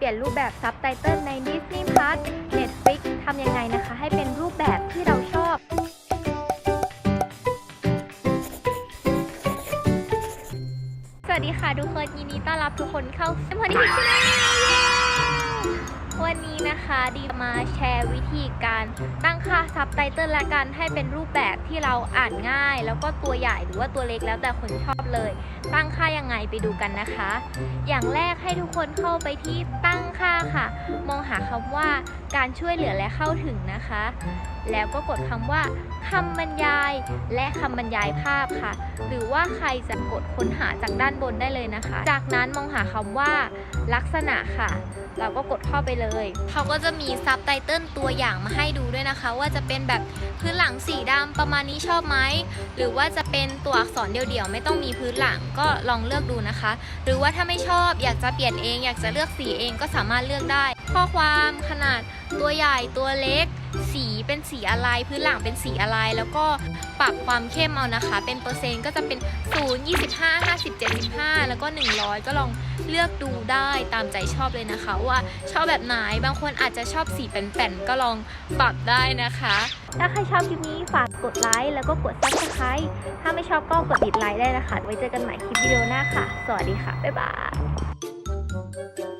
เปลี่ยนรูปแบบซับไตเติลใน Disney Plus Netflix ทำยังไงนะคะ ให้เป็นรูปแบบที่เราชอบ สวัสดีค่ะทุกคนยินดีต้อนรับทุกคนเข้าพอดีชแนล วันนี้นะคะดีมาแชร์วิธีการตั้งค่าซับไตเติลและกันให้เป็นรูปแบบที่เราอ่านง่าย แล้วก็ตัวใหญ่หรือว่าตัวเล็กแล้วแต่คนชอบเลย ตั้งค่ายังไงไปดูกันนะคะ อย่างแรกให้ทุกคนเข้าไปที่ตั้งค่าค่ะ มองหาคำว่าการช่วยเหลือและเข้าถึงนะคะ แล้วก็กดคำว่า คำบรรยายและคำบรรยายภาพค่ะ หรือว่าใครจะกดค้นหาจากด้านบนได้เลยนะคะ จากนั้นมองหาคำว่า ลักษณะค่ะ เราก็กดเข้าไปเลย เขาก็จะมีซับไตเติลตัวอย่างมาให้ดูด้วยนะคะ ว่าจะเป็นแบบพื้นหลังสีดำประมาณนี้ชอบไหมหรือว่าจะเป็นตัวอักษรเดี่ยวๆ ไม่ต้องมีพื้นหลังก็ลองเลือกดูนะคะ หรือว่าถ้าไม่ชอบอยากจะเปลี่ยนเอง อยากจะเลือกสีเองก็สามารถเลือกได้ ข้อความขนาดตัวใหญ่ตัวเล็ก สีเป็นสีอะไรพื้นหลังเป็นสีอะไร แล้วก็ปรับความเข้มเอานะคะ เป็นเปอร์เซ็นต์ก็จะเป็น 0 25 50 75 แล้วก็ 100 ก็ลองเลือกดูได้ตามใจชอบเลยนะคะ ว่าชอบแบบไหนบางคนอาจจะชอบสีแป่นๆ ก็ลองปรับได้นะคะ ถ้าใครชอบคลิปนี้ฝากกดไลค์แล้วก็กด subscribe ถ้าไม่ชอบก็กดดิสไลค์ได้นะคะ ไว้เจอกันใหม่คลิปวิดีโอหน้าค่ะ สวัสดีค่ะ บ๊ายบาย